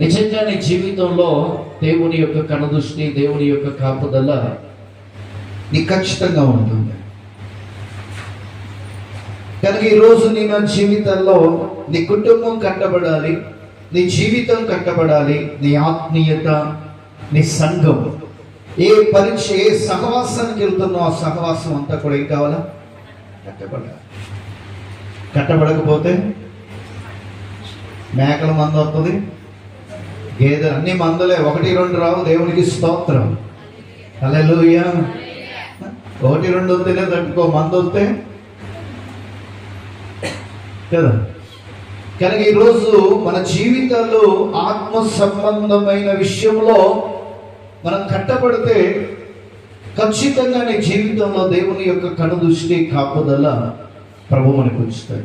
నిజంగా నీ జీవితంలో దేవుని యొక్క కనదృష్టి దేవుని యొక్క కాపుదల నీ ఖచ్చితంగా ఉంటుంది. కనుక ఈరోజు నీ నా జీవితంలో నీ కుటుంబం కట్టబడాలి నీ జీవితం కట్టబడాలి నీ ఆత్మీయత నీ సంఘం. ఏ పరీక్ష ఏ సహవాసానికి వెళ్తున్నో ఆ సహవాసం అంతా కూడా ఏం కావాలా? కట్టబడాలి. కట్టబడకపోతే మేకల మంద వస్తుంది గేదెలు అన్ని మందులే ఒకటి రెండు రావు దేవునికి స్తోత్రం. హల్లెలూయా. ఒకటి రెండు వస్తేనే తట్టుకో మందు వస్తే కదా. కనుక ఈరోజు మన జీవితాల్లో ఆత్మ సంబంధమైన విషయంలో మనం కట్టబడితే ఖచ్చితంగా నీ జీవితంలో దేవుని యొక్క కనుదృష్టి కాపుదల ప్రభు మనకు ఉంచుతాయి